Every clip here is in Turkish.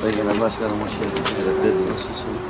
Sayın Genel Başkanım hoş geldiniz. Şeref verdiniz. Nasılsınız?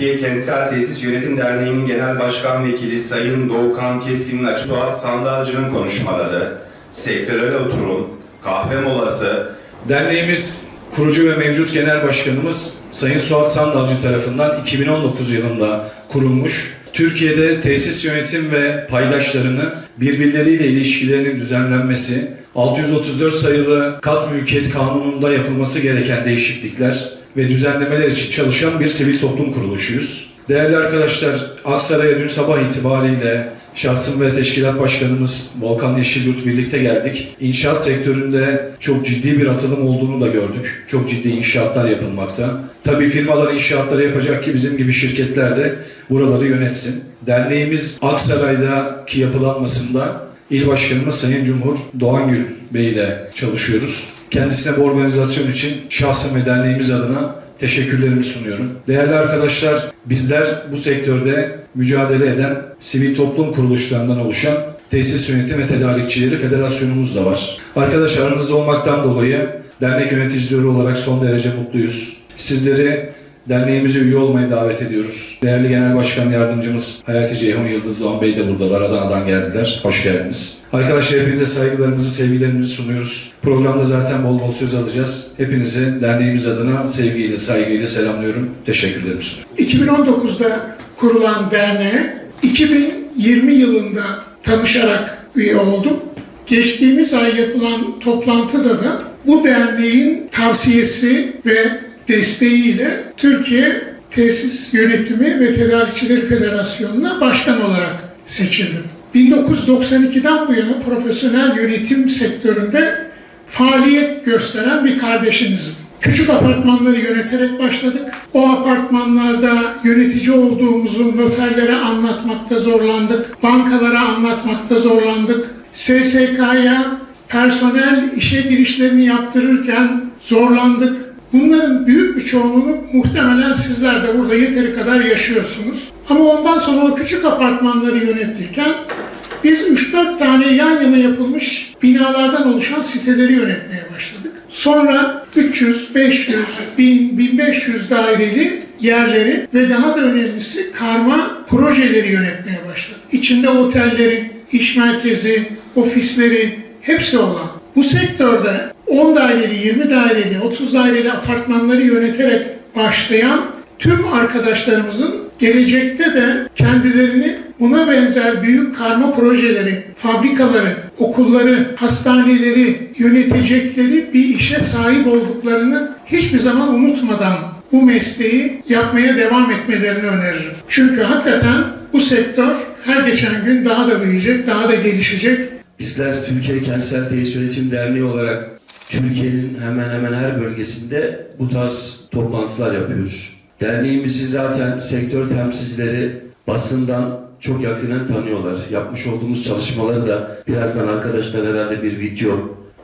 Türkiye Kentsel Tesis Yönetim Derneği'nin Genel Başkan Vekili Sayın Doğukan Keskin'in açık Suat Sandalcı'nın konuşmaları, sektörel oturum, kahve molası, Derneğimiz kurucu ve mevcut genel başkanımız Sayın Suat Sandalcı tarafından 2019 yılında kurulmuş. Türkiye'de tesis yönetim ve paydaşlarını birbirleriyle ilişkilerinin düzenlenmesi, 634 sayılı kat mülkiyet kanununda yapılması gereken değişiklikler ve düzenlemeler için çalışan bir sivil toplum kuruluşuyuz. Değerli arkadaşlar, Aksaray'a dün sabah itibariyle şahsım ve teşkilat başkanımız Volkan Yeşilyurt birlikte geldik. İnşaat sektöründe çok ciddi bir atılım olduğunu da gördük. Çok ciddi inşaatlar yapılmakta. Tabii firmalar inşaatları yapacak ki bizim gibi şirketler de buraları yönetsin. Derneğimiz Aksaray'daki yapılanmasında İl Başkanımız Sayın Cumhur Doğangül Bey ile çalışıyoruz. Kendisine bu organizasyon için şahsım ve derneğimiz adına teşekkürlerimi sunuyorum. Değerli arkadaşlar, bizler bu sektörde mücadele eden sivil toplum kuruluşlarından oluşan Tesis Yönetim ve Tedarikçileri Federasyonumuz da var. Arkadaşlar aranızda olmaktan dolayı dernek yöneticileri olarak son derece mutluyuz. Sizleri derneğimize üye olmaya davet ediyoruz. Değerli Genel Başkan Yardımcımız Hayati Ceyhun Yıldız Doğan Bey de buradalar. Adana'dan geldiler. Hoş geldiniz. Arkadaşlar hepinize saygılarımızı, sevgilerimizi sunuyoruz. Programda zaten bol bol söz alacağız. Hepinizi derneğimiz adına sevgiyle, saygıyla selamlıyorum. Teşekkürlerimi sunuyorum. 2019'da kurulan derneğe 2020 yılında tanışarak üye oldum. Geçtiğimiz ay yapılan toplantıda da bu derneğin tavsiyesi ve desteğiyle Türkiye Tesis Yönetimi ve Tedarikçileri Federasyonu'na başkan olarak seçildim. 1992'den bu yana profesyonel yönetim sektöründe faaliyet gösteren bir kardeşinizim. Küçük apartmanları yöneterek başladık. O apartmanlarda yönetici olduğumuzu noterlere anlatmakta zorlandık. Bankalara anlatmakta zorlandık. SSK'ya personel işe girişlerini yaptırırken zorlandık. Bunların büyük bir çoğunluğunu muhtemelen sizler de burada yeteri kadar yaşıyorsunuz. Ama ondan sonra o küçük apartmanları yönetirken biz 3-4 tane yan yana yapılmış binalardan oluşan siteleri yönetmeye başladık. Sonra 300, 500, 1000, 1500 daireli yerleri ve daha da önemlisi karma projeleri yönetmeye başladık. İçinde otelleri, iş merkezi, ofisleri hepsi olan bu sektörde 10 daireli, 20 daireli, 30 daireli apartmanları yöneterek başlayan tüm arkadaşlarımızın gelecekte de kendilerini buna benzer büyük karma projeleri, fabrikaları, okulları, hastaneleri yönetecekleri bir işe sahip olduklarını hiçbir zaman unutmadan bu mesleği yapmaya devam etmelerini öneririm. Çünkü hakikaten bu sektör her geçen gün daha da büyüyecek, daha da gelişecek. Bizler Türkiye Kentsel Tesis Yönetim Derneği olarak Türkiye'nin hemen hemen her bölgesinde bu tarz toplantılar yapıyoruz. Derneğimizi zaten sektör temsilcileri basından çok yakinen tanıyorlar. Yapmış olduğumuz çalışmaları da birazdan arkadaşlar herhalde bir video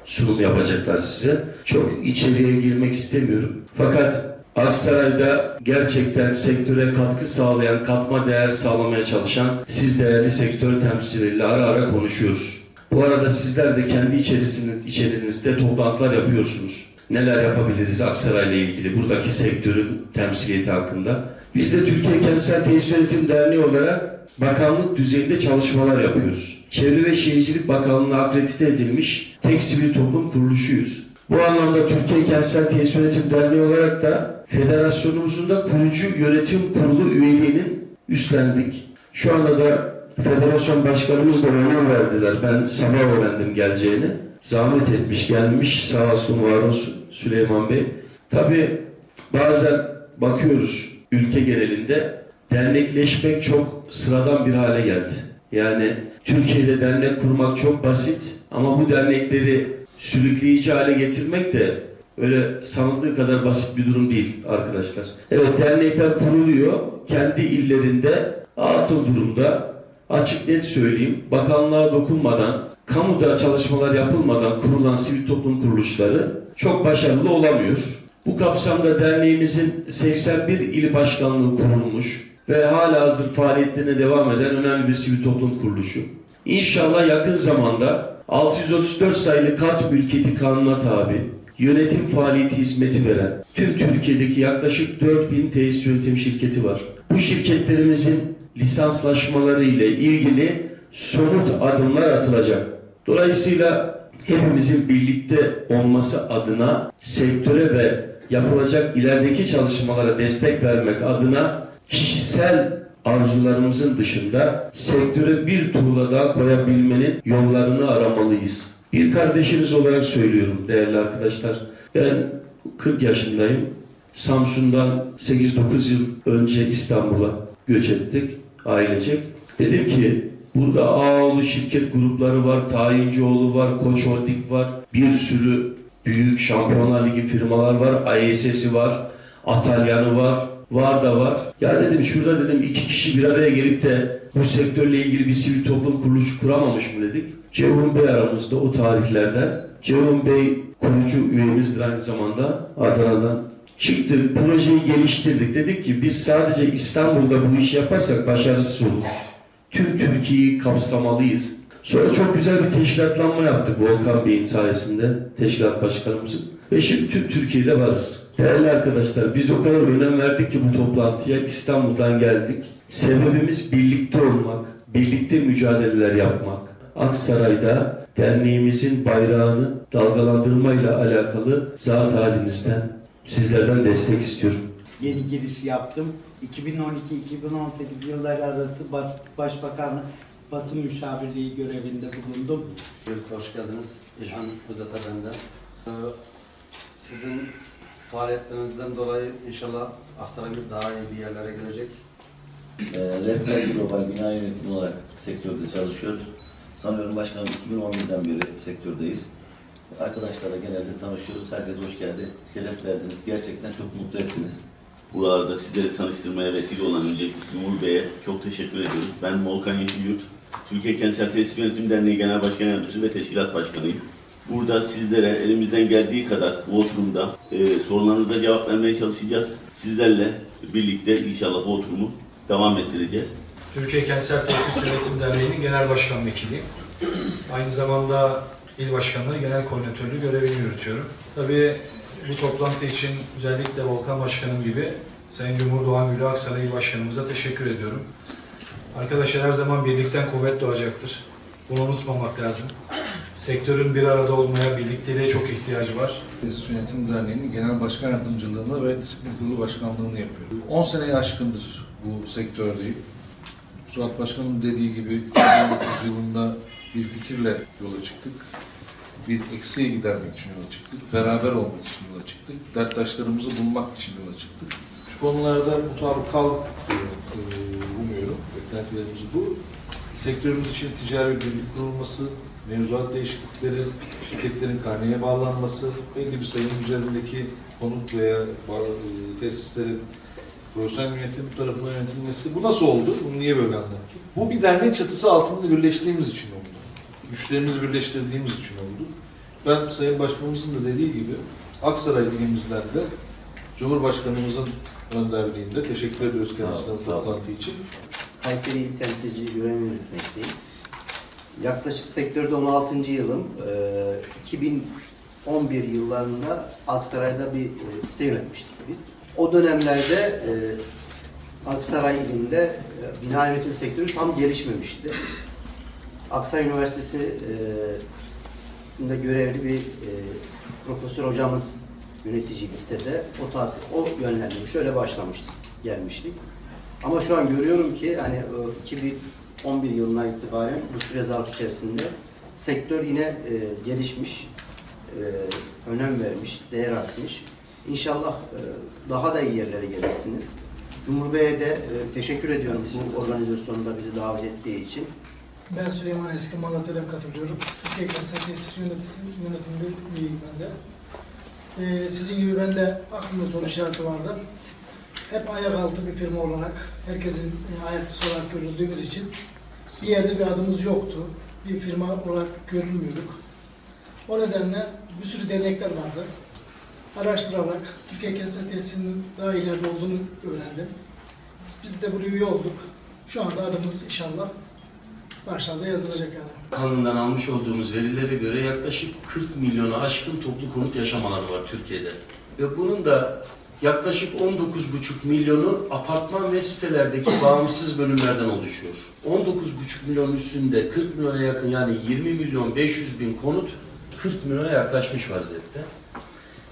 sunum yapacaklar size. Çok içeriye girmek istemiyorum. Fakat Aksaray'da gerçekten sektöre katkı sağlayan, katma değer sağlamaya çalışan siz değerli sektör temsilcileriyle ara ara konuşuyoruz. Bu arada sizler de kendi içerisiniz, içerinizde toplantılar yapıyorsunuz. Neler yapabiliriz Aksaray'la ilgili buradaki sektörün temsiliyeti hakkında. Biz de Türkiye Kentsel Tesis Yönetim Derneği olarak bakanlık düzeyinde çalışmalar yapıyoruz. Çevre ve Şehircilik Bakanlığı'na akredite edilmiş tek sivil toplum kuruluşuyuz. Bu anlamda Türkiye Kentsel Tesis Yönetim Derneği olarak da federasyonumuzun da kurucu yönetim kurulu üyeliğinin üstlendik. Şu anda da federasyon başkanımız da onay verdiler. Ben sabah öğrendim geleceğini. Zahmet etmiş, gelmiş. Sağ olsun, var olsun Süleyman Bey. Tabii bazen bakıyoruz ülke genelinde dernekleşmek çok sıradan bir hale geldi. Yani Türkiye'de dernek kurmak çok basit ama bu dernekleri sürükleyici hale getirmek de öyle sanıldığı kadar basit bir durum değil arkadaşlar. Evet dernekler kuruluyor. Kendi illerinde atıl durumda. Açık net söyleyeyim. Bakanlığa dokunmadan, kamuda çalışmalar yapılmadan kurulan sivil toplum kuruluşları çok başarılı olamıyor. Bu kapsamda derneğimizin 81 il başkanlığı kurulmuş ve hala hazır faaliyetlerine devam eden önemli bir sivil toplum kuruluşu. İnşallah yakın zamanda 634 sayılı kat mülkiyeti kanuna tabi, yönetim faaliyeti hizmeti veren tüm Türkiye'deki yaklaşık 4000 tesis yönetim şirketi var. Bu şirketlerimizin lisanslaşmaları ile ilgili somut adımlar atılacak. Dolayısıyla hepimizin birlikte olması adına sektöre ve yapılacak ilerideki çalışmalara destek vermek adına kişisel arzularımızın dışında sektöre bir tuğla daha koyabilmenin yollarını aramalıyız. Bir kardeşiniz olarak söylüyorum değerli arkadaşlar. Ben 40 yaşındayım. Samsun'dan 8-9 yıl önce İstanbul'a göç ettik ailecek. Dedim ki burada Ağoğlu şirket grupları var, Tayincioğlu var, Koç Holding var. Bir sürü büyük Şampiyonlar Ligi firmalar var, ISS'i var, Atalyan'ı var, var da var. Ya dedim şurada dedim iki kişi bir araya gelip de bu sektörle ilgili bir sivil toplum kuruluşu kuramamış mı dedik. Ceyhun Bey aramızda o tarihlerden. Ceyhun Bey kurucu üyemizdir aynı zamanda Adana'dan. Çıktık, projeyi geliştirdik. Dedik ki biz sadece İstanbul'da bu işi yaparsak başarısız olur. Tüm Türkiye'yi kapsamalıyız. Sonra çok güzel bir teşkilatlanma yaptık Volkan Bey'in sayesinde, teşkilat başkanımızın. Ve şimdi tüm Türkiye'de varız. Değerli arkadaşlar, biz o kadar önem verdik ki bu toplantıya İstanbul'dan geldik. Sebebimiz birlikte olmak, birlikte mücadeleler yapmak. Aksaray'da derneğimizin bayrağını dalgalandırmayla alakalı zat halinizden, sizlerden destek istiyorum. yeni giriş yaptım. 2012-2018 yılları arası bas, Başbakanlık basın müşavirliği görevinde bulundum. Hoş geldiniz. İlhan Özata benden. Ee, Sizin faaliyetlerinizden dolayı inşallah Aksaray'ımız daha iyi bir yerlere gelecek. E, Rehber Global Bina Yönetimi olarak sektörde çalışıyoruz. Sanıyorum başkanım 2011'den beri sektördeyiz. Arkadaşlarla genelde tanışıyoruz. Herkes hoş geldi. Şeref verdiniz. Gerçekten çok mutlu ettiniz. Buralarda sizleri tanıştırmaya vesile olan öncelikle Cumhur Bey'e çok teşekkür ediyoruz. Ben Volkan Yeşilyurt, Türkiye Kentsel Tesis Yönetim Derneği Genel Başkan Yardımcısı ve Teşkilat Başkanıyım. Burada sizlere elimizden geldiği kadar bu oturumda e, sorularınıza cevap vermeye çalışacağız. Sizlerle birlikte inşallah bu oturumu devam ettireceğiz. Türkiye Kentsel Tesis Yönetim Derneği'nin genel başkan vekiliyim. Aynı zamanda il başkanlığı, genel koordinatörlüğü görevini yürütüyorum. Tabii bu toplantı için özellikle Volkan Başkanım gibi Sayın Cumhur Doğan Gülü Aksaray İl Başkanımıza teşekkür ediyorum. Arkadaşlar her zaman birlikten kuvvet doğacaktır. Bunu unutmamak lazım. Sektörün bir arada olmaya, birlikteliğe çok ihtiyacı var. Tesis Yönetim Derneği'nin Genel Başkan Yardımcılığını ve Disiplin Kurulu Başkanlığını yapıyorum. 10 seneyi aşkındır bu sektördeyim. Suat Başkan'ın dediği gibi 2009 yılında bir fikirle yola çıktık. Bir eksiğe gidermek için yola çıktık. Beraber olmak için yola çıktık. Derttaşlarımızı bulmak için yola çıktık. Şu konularda mutabık kaldık diye e, umuyorum. Beklentilerimiz bu. Sektörümüz için ticari bir birlik kurulması, mevzuat değişiklikleri, şirketlerin karneye bağlanması, belli bir sayının üzerindeki konut veya e, tesislerin profesyonel yönetim tarafından yönetilmesi. Bu nasıl oldu? Bunu niye böyle anlattım? Bu bir dernek çatısı altında birleştiğimiz için oldu. Güçlerimizi birleştirdiğimiz için oldu. Ben Sayın Başkanımızın da dediği gibi Aksaray ilimizden de Cumhurbaşkanımızın önderliğinde teşekkür ediyoruz kendisine toplantı için. Kayseri İl Temsilci görev yürütmekteyim. Yaklaşık sektörde 16. yılım. Ee, 2011 yıllarında Aksaray'da bir e, site yönetmiştik biz. O dönemlerde e, Aksaray ilinde e, bina yönetim sektörü tam gelişmemişti. Aksaray Üniversitesi e, de görevli bir profesör hocamız yönetici listede o tavsiye, o yönlendirmiş. Öyle başlamıştık, gelmiştik. Ama şu an görüyorum ki hani e, 2011 yılına itibaren bu süre zarfı içerisinde sektör yine gelişmiş, önem vermiş, değer artmış. İnşallah daha da iyi yerlere gelirsiniz. Cumhur Bey'e de teşekkür ediyorum bu organizasyonda bizi davet ettiği için. Ben Süleyman Eski Malatya'dan katılıyorum. Türkiye Kentsel Tesis Yönetisi, Yönetiminde üyeyim ben de. Ee, sizin gibi ben de aklımda soru işareti vardı. Hep ayak altı bir firma olarak, herkesin e, ayakçısı olarak görüldüğümüz için bir yerde bir adımız yoktu. Bir firma olarak görülmüyorduk. O nedenle bir sürü dernekler vardı. Araştırarak Türkiye Kentsel Tesisinin daha ileride olduğunu öğrendim. Biz de buraya üye olduk. Şu anda adımız inşallah başlarda yazılacak yani. Kanundan almış olduğumuz verilere göre yaklaşık 40 milyona aşkın toplu konut yaşam alanı var Türkiye'de. Ve bunun da yaklaşık 19,5 milyonu apartman ve sitelerdeki bağımsız bölümlerden oluşuyor. 19,5 milyon üstünde 40 milyona yakın yani 20 milyon 500 bin konut 40 milyona yaklaşmış vaziyette.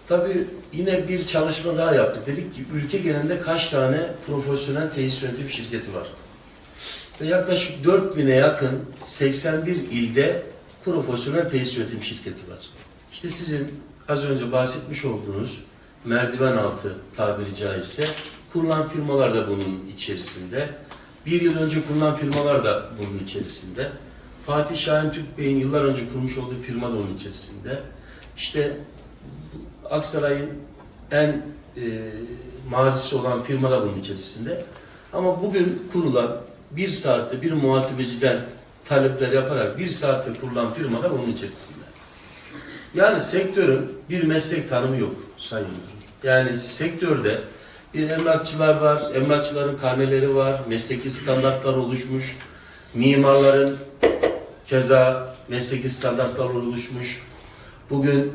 Tabii yine bir çalışma daha yaptık. Dedik ki ülke genelinde kaç tane profesyonel tesis yönetim şirketi var? Ve yaklaşık 4000'e yakın 81 ilde profesyonel tesis yönetim şirketi var. İşte sizin az önce bahsetmiş olduğunuz merdiven altı tabiri caizse kurulan firmalar da bunun içerisinde. Bir yıl önce kurulan firmalar da bunun içerisinde. Fatih Şahin Türk Bey'in yıllar önce kurmuş olduğu firma da onun içerisinde. İşte Aksaray'ın en e, mazisi olan firma da bunun içerisinde. Ama bugün kurulan bir saatte bir muhasebeciden talepler yaparak bir saatte kurulan firma da bunun içerisinde. Yani sektörün bir meslek tanımı yok Sayın. Yani sektörde bir emlakçılar var, emlakçıların karneleri var, mesleki standartlar oluşmuş, mimarların keza mesleki standartlar oluşmuş. Bugün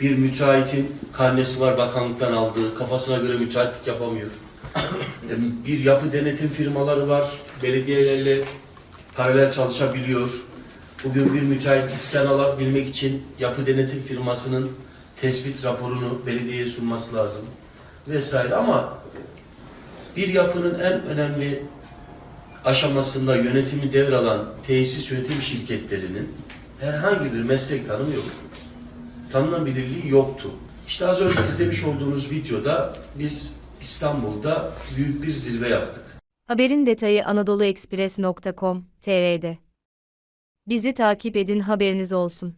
bir müteahhitin karnesi var bakanlıktan aldığı, kafasına göre müteahhitlik yapamıyor. Bir yapı denetim firmaları var, belediyelerle paralel çalışabiliyor. Bugün bir müteahhit iskan alabilmek için yapı denetim firmasının tespit raporunu belediyeye sunması lazım vesaire ama bir yapının en önemli aşamasında yönetimi devralan tesis yönetim şirketlerinin herhangi bir meslek tanımı yok. Tanınabilirliği yoktu. İşte az önce izlemiş olduğunuz videoda biz İstanbul'da büyük bir zirve yaptık. Haberin detayı anadoluekspres.com.tr'de. Bizi takip edin haberiniz olsun.